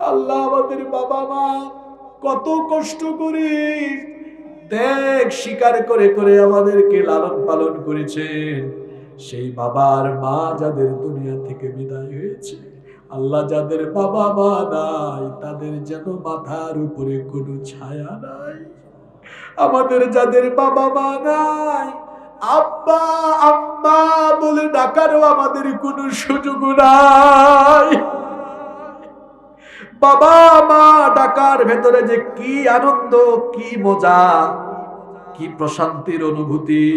আল্লাহ আমাদের বাবা মা, কত কষ্ট করে দেখ স্বীকার করে করে আমাদেরকে লালন পালন করেছেন। সেই বাবার মা যাদের দুনিয়া থেকে বিদায় হয়েছে, আল্লাহ যাদের বাবা মা নাই, তাদের যেন মাথার উপরে কোনো ছায়া নাই। আমাদের যাদের বাবা মা নাই, আব্বা, আম্মা বলে ডাকারও আমাদের কোনো সুযোগ নাই। বাবা মা ডাকার ভেতরে যে কি আনন্দ, কি মজা, কি প্রশান্তির অনুভূতি।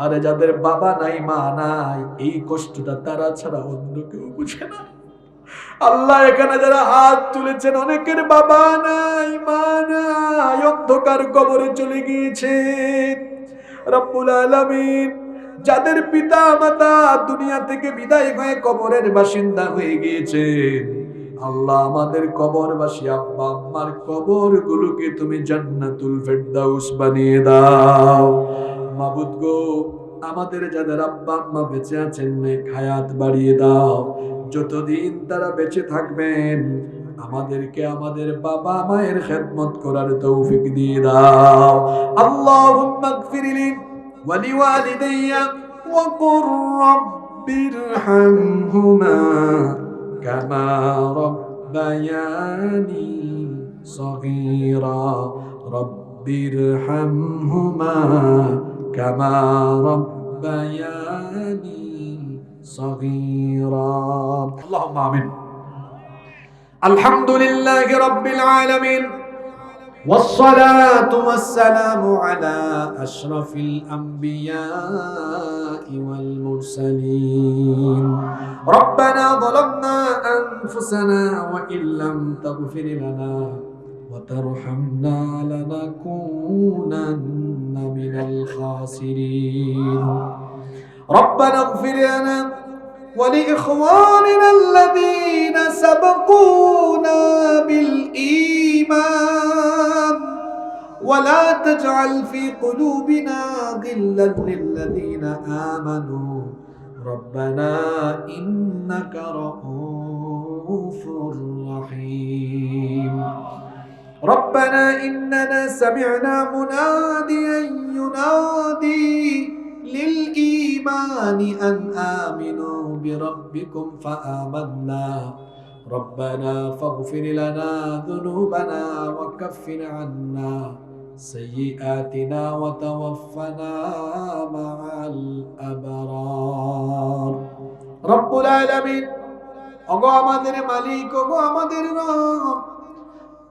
আর যাদের বাবা নাই, মা নাই, এই কষ্টটা তারা ছাড়া অন্য কেউ বুঝে না। আল্লাহ এখানে যারা হাত তুলেছেন, অনেকের বাবা নাই, মা নাই, অন্ধকার কবরে চলে গিয়েছে। রব্বুল আলামিন, যাদের পিতা মাতা দুনিয়া থেকে বিদায় হয়ে কবরের বাসিন্দা হয়ে গিয়েছেন। আল্লাহ আমাদের কবরবাসী, আব্বা আম্মার কবর গুলোকে তুমি জান্নাতুল ফেরদাউস বানিয়ে দাও। মাবুদ গো, আমাদের যাদের আব্বা আম্মা বেঁচে আছেন, নেক হায়াত বাড়িয়ে দাও। যতদিন তারা বেঁচে থাকবেন, আমাদেরকে আমাদের বাবা মায়ের খেদমত করার তৌফিক দিয়ে দাও। আল্লাহুম্মা গফিরলি ওয়ালিওয়ালিদাইয়া ওয়া কুর রাব্বিরহামহুমা। كما ربياني صغيرا. رب ارحمهما كما ربياني صغيرا. اللهم آمين. الحمد لله رب العالمين. والصلاة والسلام على أشرف الأنبياء والمرسلين. ربنا ظلمنا أنفسنا وإن لم تغفر لنا وترحمنا لنكونن من الخاسرين. ربنا اغفر لنا ولإخواننا الذين سبقونا بالإيمان. ولا تجعل في قلوبنا غلا للذين آمنوا. ربنا إنك رؤوف رحيم. ربنا إننا سمعنا مناديا ينادي للإيمان أن آمنوا بربكم فآمنا. ربنا فاغفر لنا ذنوبنا وكفر عنا. سيئاتنا وتوفنا مع الأبرار رب العالمين ওগো আমাদের মালিক ওগো আমাদের রব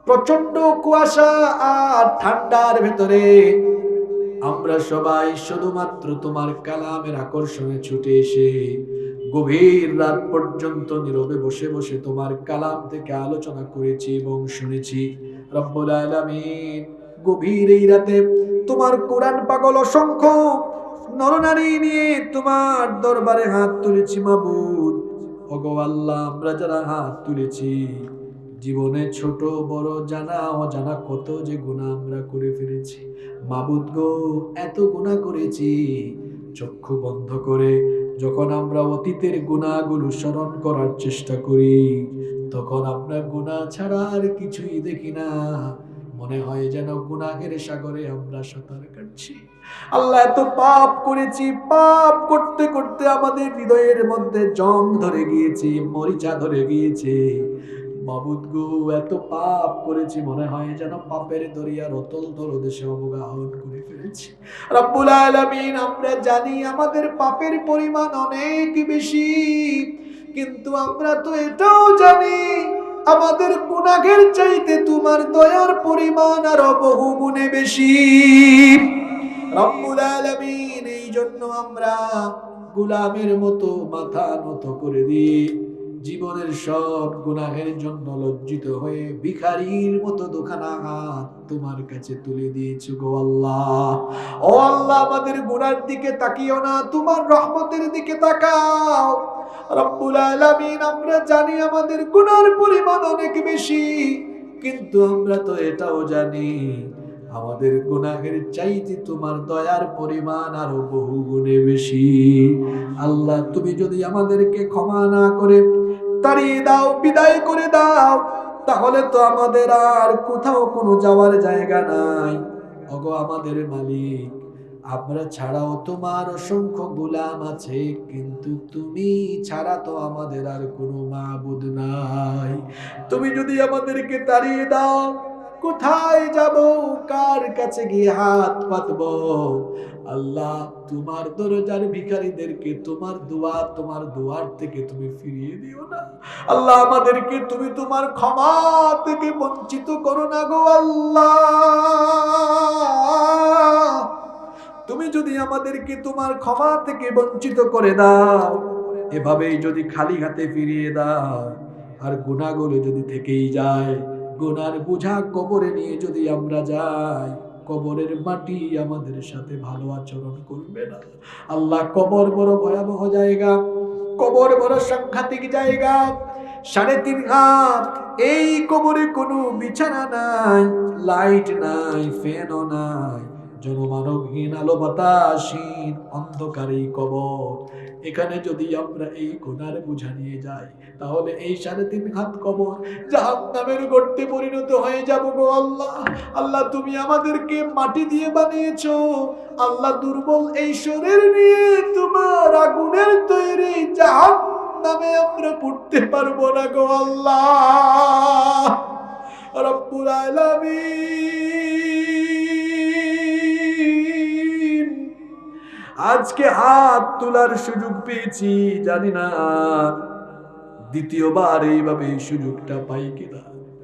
প্রচন্ড কুয়াশা আর ঠান্ডার ভেতরে আমরা সবাই শুধুমাত্র তোমার কালামের আকর্ষণে ছুটে এসে গভীর রাত পর্যন্ত নীরবে বসে বসে তোমার কালাম থেকে আলোচনা করেছি এবং শুনেছি রব্বুল আলামিন গভীর এই রাতে তোমার কোরআন পাগল অসংখ্য নরনারী নিয়ে তোমার দরবারে হাত তুলেছি মাবুদ। ওগো আল্লাহ, আমরা যারা হাত তুলেছি, জীবনে ছোট, বড়, জানা, অজানা কত যে গুণা আমরা করে ফেলেছি। মাবুদ গো, এত গুণা করেছি, চক্ষু বন্ধ করে যখন আমরা অতীতের গুণাগুলো স্মরণ করার চেষ্টা করি, তখন আমরা গুণা ছাড়া আর কিছুই দেখি না। মনে হয় যেন গুনাহের সাগরে আমরা সাঁতার কাটছি। আল্লাহ এত পাপ করেছি, পাপ করতে করতে আমাদের হৃদয়ের মধ্যে জং ধরে গিয়েছে, মরিচা ধরে গিয়েছে। মাবুদ গো, এত পাপ করেছি, মনে হয় যেন পাপের দরিয়ার অতল দেশে অবগাহন করে ফেলেছি। রব্বুল আলামিন, আমরা জানি আমাদের পাপের পরিমাণ অনেক বেশি, কিন্তু আমরা তো এটাও জানি আমাদের গুনাহের চাইতে তোমার দয়ার পরিমাণ আরও বহু গুণে বেশি। রব্বুল আলামিন এই জন্য আমরা গোলামের মতো মাথা নত করে দিই। জীবনের সব গুনাহের জন্য লজ্জিত হয়ে ভিখারির মতো দোকানা হাত তোমার কাছে তুলে দিয়েছ গো আল্লাহ। ও আল্লাহ, আমাদের গুনার দিকে তাকিও না, তোমার রহমতের দিকে তাকাও। রব্বুল আলামিন, আমরা জানি আমাদের গুনার পরিমাণ অনেক বেশি, কিন্তু আমরা তো এটাও জানি, আমাদের গুনাহের চাইতে তোমার দয়ার পরিমাণ আরও বহু গুণে বেশি। আল্লাহ, তুমি যদি আমাদেরকে ক্ষমা না করে তাড়িয়ে দাও, বিদায় করে দাও, তাহলে তো আমাদের আর কোথাও কোনো যাওয়ার জায়গা নাই। ওগো আমাদের মালিক। আমরা ছাড়াও তোমার অসংখ্য গোলাম আছে, কিন্তু তুমি ছাড়া তো আমাদের আর কোনো মাবুদ নাই। তুমি যদি আমাদেরকে তাড়িয়ে দাও, কোথায় যাব, কার কাছে গিয়ে হাত পাতব? আল্লাহ, তোমার দরজার ভিখারীদেরকে তোমার দোয়া, তোমার দুয়ার থেকে তুমি ফিরিয়ে দিও না। আল্লাহ, আমাদেরকে তুমি তোমার ক্ষমা থেকে বঞ্চিত করো না গো আল্লাহ। তুমি যদি আমাদেরকে তোমার ক্ষমা থেকে বঞ্চিত করে দাও, এভাবেই যদি খালি হাতে ফিরিয়ে দাও, আর গুণাগুলো যদি থেকেই যায় গুনার বোঝা কবরে নিয়ে যদি আমরা যাই, কবরের মাটি আমাদের সাথে ভালো আচরণ করবে না। আল্লাহ কবর বড় ভয়াবহ জায়গা, কবর বড় সাংঘাতিক জায়গা। সাড়ে তিন হাত, এই কবরে কোনো বিছানা নাই, লাইট নাই, ফ্যানও নাই জনমানবহীন আলো বাতাসহীন অন্ধকার কবর। এখানে যদি আমরা এই গুনার বোঝা নিয়ে যাই, তাহলে এই সাড়ে তিন হাত কবর জাহান্নামের গর্তে পরিণত হয়ে যাব গো আল্লাহ। আল্লাহ, তুমি আমাদেরকে মাটি দিয়ে বানিয়েছ। আল্লাহ, দুর্বল এই শরীর নিয়ে তোমার আগুনের তৈরি জাহান্নামে আমরা পড়তে পারব না গো আল্লাহ। রব্বুল আলামিন। আজকে হাত তোলার সুযোগ পেয়েছি, জানি না দ্বিতীয়বার এইভাবে সুযোগটা পাই কিনা।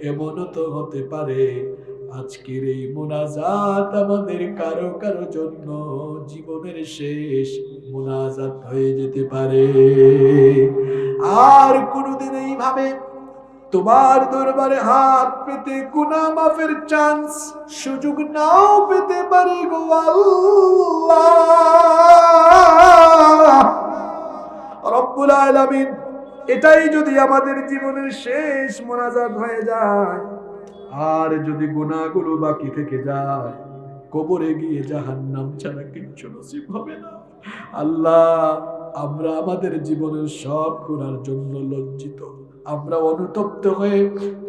এমনও তো হতে পারে, আজকের এই মোনাজাত আমাদের কারও কারও জন্য জীবনের শেষ মোনাজাত হয়ে যেতে পারে। আর কোনোদিন এইভাবে তোমার দরবারে হাত পেতে গুনা মাফের চান্স সুযোগ নাও পেতে পারি গো আল্লাহ। রব্বুল আলামিন, এটাই যদি আমাদের জীবনের শেষ মোনাজাত হয়ে যায়, আর যদি গুনাহগুলো বাকি থেকে যায়, কবরে গিয়ে জাহান্নাম ছাড়া কিচ্ছু নসিব হবে না। আল্লাহ, আমরা আমাদের জীবনের সব গুনার জন্য লজ্জিত। আমরা অনুতপ্ত হয়ে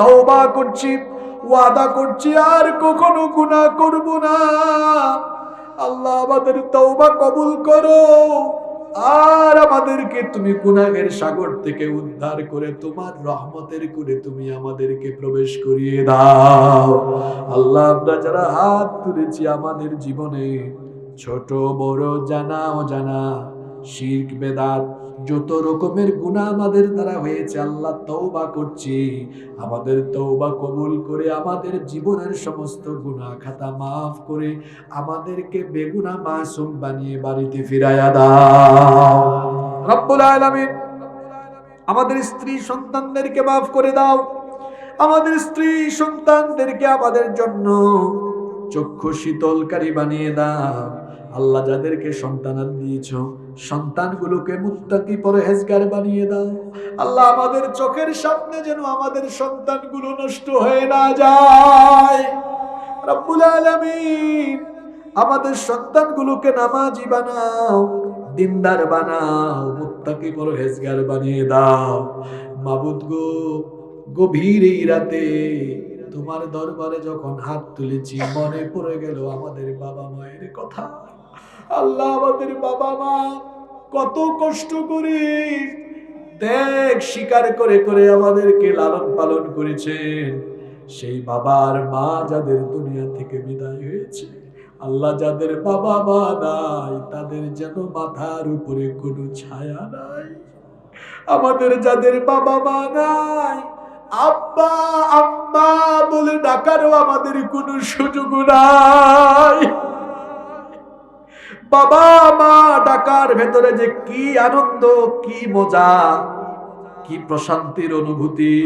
তওবা করছি, ওয়াদা করছি, আর কখনো গুনাহ করব না। আল্লাহ আমাদের তওবা কবুল করো, আর আমাদেরকে তুমি গুনাহের সাগর থেকে উদ্ধার করে তোমার রহমতের করে তুমি আমাদেরকে প্রবেশ করিয়ে দাও। আল্লাহ, আমরা যারা হাত তুলেছি আমাদের জীবনে, ছোট, বড়, জানা, অজানা, শির্ক, বেদাত যত রকমের গুনাহ আমাদের দ্বারা হয়েছে, আল্লাহ তওবা করছি। আমাদের তওবা কবুল করে আমাদের জীবনের সমস্ত গুনাহ খাতা মাফ করে আমাদেরকে বেগুনা মাসুম বানিয়ে বাড়িতে ফিরাইয়া দাও। রব্বুল আলামিন, আমাদের স্ত্রী সন্তানদেরকে মাফ করে দাও। আমাদের স্ত্রী সন্তানদেরকে আমাদের জন্য চক্ষু শীতলকারী বানিয়ে দাও। আল্লাহ যাদেরকে সন্তান দিয়েছ, সন্তানগুলোকে মুত্তাকি পরহেজগার বানিয়ে দাও। আল্লাহ আমাদের চোখের সামনে যেন আমাদের সন্তানগুলো নষ্ট হয়ে না যায়। রব্বুল আলামিন, আমাদের সন্তানগুলোকে নামাজি বানাও, দিনদার বানাও, মুত্তাকি পরহেজগার বানিয়ে দাও। মাবুদ গো, গভীর এই রাতে তোমার দরবারে যখন হাত তুলেছি, মনে পড়ে গেল আমাদের বাবা মায়ের কথা। আল্লাহ আমাদের বাবা মা, কত কষ্ট করে দেখ স্বীকার করে করে আমাদেরকে লালন পালন করেছেন সেই বাবার মা যাদের দুনিয়া থেকে বিদায় হয়েছে, আল্লাহ যাদের বাবা মা নাই, তাদের যেন মাথার উপরে কোনো ছায়া নাই। আমাদের যাদের বাবা মা নাই, আব্বা, আম্মা বলে ডাকারও আমাদের কোনো সুযোগ নাই। বাবা মা ডাকার ভেতরে যে কি আনন্দ, কি মজা, কি প্রশান্তির অনুভূতি।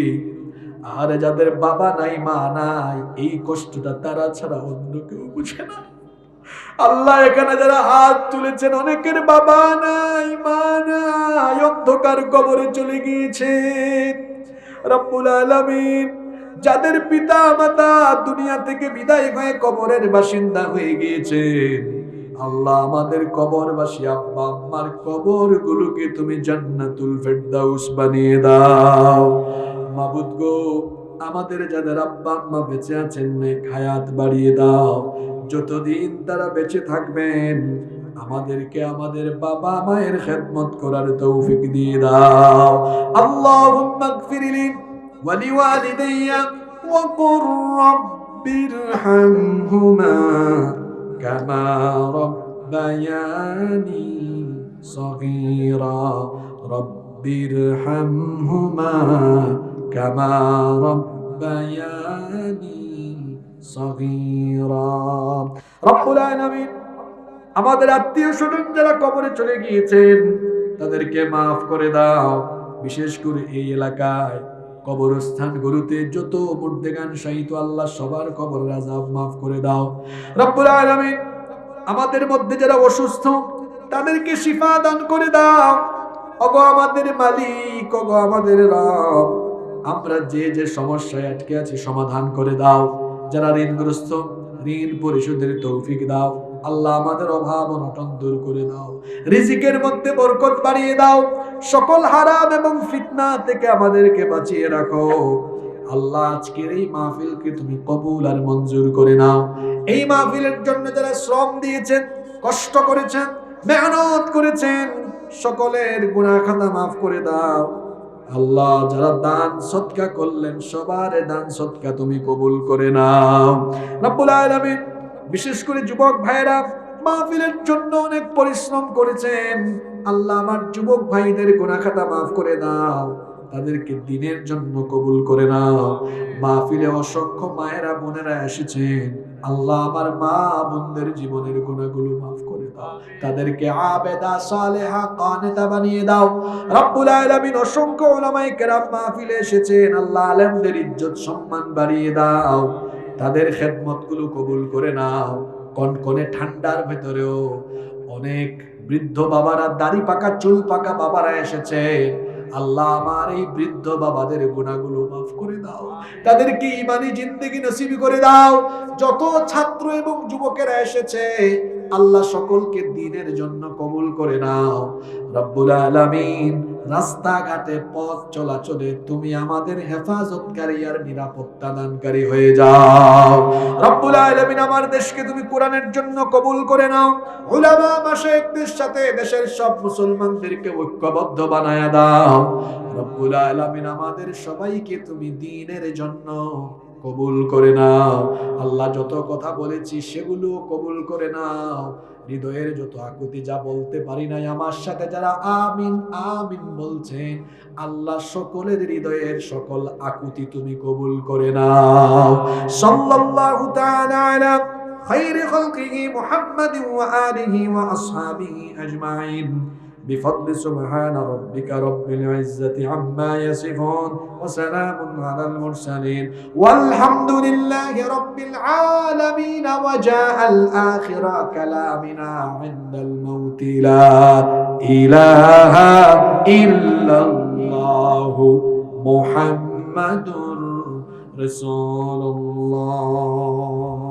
আর যাদের বাবা নাই, মা নাই, এই কষ্টটা তারা ছাড়া অন্য কেউ বুঝে না। আল্লাহ এখানে যারা হাত তুলেছেন, অনেকের বাবা নাই, মা নাই, অন্ধকার কবরে চলে গিয়েছেন। রব্বুল আলামিন, যাদের পিতা মাতা দুনিয়া থেকে বিদায় হয়ে কবরের বাসিন্দা হয়ে গিয়েছেন। আল্লাহ আমাদের কবরবাসী, আব্বা আম্মার কবর গুলোকে তুমি জান্নাতুল ফেরদাউস বানিয়ে দাও। মাবুদ গো, আমাদের যাদের আব্বা আম্মা বেঁচে আছেন হায়াত বাড়িয়ে দাও। যতদিন তারা বেঁচে থাকবেন, আমাদেরকে আমাদের বাবা মায়ের খেদমত করার তৌফিক দিয়ে দাও। আল্লাহুম্মা গফিরলি ওয়ালিওয়ালিদাইয়া ওয়া কুর রাব্বিরহামহুমা কামা রব্বায়ানি সগীরা রব্বিরহামহুমা কামা রব্বায়ানি সগীরা রব্বুল আলামিন আমাদের আত্মীয় স্বজন যারা কবরে চলে গিয়েছেন, তাদেরকে মাফ করে দাও, বিশেষ করে এই এলাকায়। কবরস্থান গুরুতে যত মুর্দেগান শাহিত আল্লাহ সবার কবর রাজাব মাফ করে দাও। রব্বুল আলামিন, আমাদের মধ্যে যারা অসুস্থ, তাদেরকে শিফা দান করে দাও। অগো আমাদের মালিক, অগো আমাদের রব। আমরা যে যে সমস্যায় আটকে আছি সমাধান করে দাও। যারা ঋণগ্রস্ত, ঋণ পরিশোধের তৌফিক দাও। আল্লাহ আমাদের অভাব অনটন দূর করে দাও। রিজিকের মধ্যে বরকত বাড়িয়ে দাও। সকল হারাম এবং ফিতনা থেকে আমাদেরকে বাঁচিয়ে রাখো। আল্লাহ, আজকের এই মাহফিলকে তুমি কবুল আর মঞ্জুর করে নাও। এই মাহফিলের জন্য যারা শ্রম দিয়েছেন, কষ্ট করেছেন, মেহনত করেছেন, সকলের গুনাহ খাতা মাফ করে দাও। আল্লাহ, যারা দান সৎকা করলেন, সবার দান সৎকা তুমি কবুল করে নাও। রব্বুল আলামিন বিশেষ করে যুবক ভাইরা মাহফিলের জন্য অনেক পরিশ্রম করেছেন। আল্লাহ আমার যুবক ভাইদের গুনাহ খাতা মাফ করে দাও। তাদেরকে দিনের জন্য কবুল করে নাও। মাহফিলে অসংখ্য মায়েরা, বোনেরা এসেছেন। আল্লাহ আমার মা বোনদের জীবনের গুণাগুলো মাফ করে দাও। তাদেরকে আবেদা সালেহা কানেতা বানিয়ে দাও। রব্বুল আলামিন অসংখ্য ওলামায়ে কেরাম মাহফিলে এসেছেন। আল্লাহ আলেমদের ইজ্জত সম্মান বাড়িয়ে দাও। তাদের খেদমতগুলো কবুল করে নাও। কনকনে ঠান্ডার ভেতরেও অনেক বৃদ্ধ বাবারা, দাড়ি পাকা, চুল পাকা বাবারা এসেছে আল্লাহ আমার এই বৃদ্ধ বাবাদের গুণাগুলো মাফ করে দাও। তাদেরকে ইমানি জিন্দেগি নসিবি করে দাও। যত ছাত্র এবং যুবকেরা এসেছে, আল্লাহ সকলকে দিনের জন্য কবুল করে নাও। রব্বুল আলামিন রাস্তাঘাটে পথ চলাচলে তুমি আমাদের হেফাজতকারী আর নিরাপত্তা দানকারী হয়ে যাও। রব্বুল আলামিন আমার দেশকে তুমি কোরআনের জন্য কবুল করে নাও। উলামা মাশায়েখদের সাথে দেশের সব মুসলমানদেরকে ঐক্যবদ্ধ বানায়া দাও। রব্বুল আলামিন আমাদের সবাইকে তুমি দিনের জন্য কবুল করে নাও। আল্লাহ যত কথা বলেছি সেগুলো কবুল করে নাও। হৃদয়ের যত আকুতি যা বলতে পারি নাই, আমার সাথে যারা আমিন আমিন বলছেন, আল্লাহ সকলের হৃদয়ের সকল আকুতি তুমি কবুল করে নাও। সাল্লাল্লাহু তাআলা খাইরে খালকিহি মুহাম্মাদিন ওয়া আলিহি ওয়া আসহাবিহি আজমাইন। بفضل سبحان ربك رب العزة عما يصفون وسلام على المرسلين والحمد لله رب العالمين وجاء الآخر كلامنا عند الموت لا إله إلا الله محمد رسول الله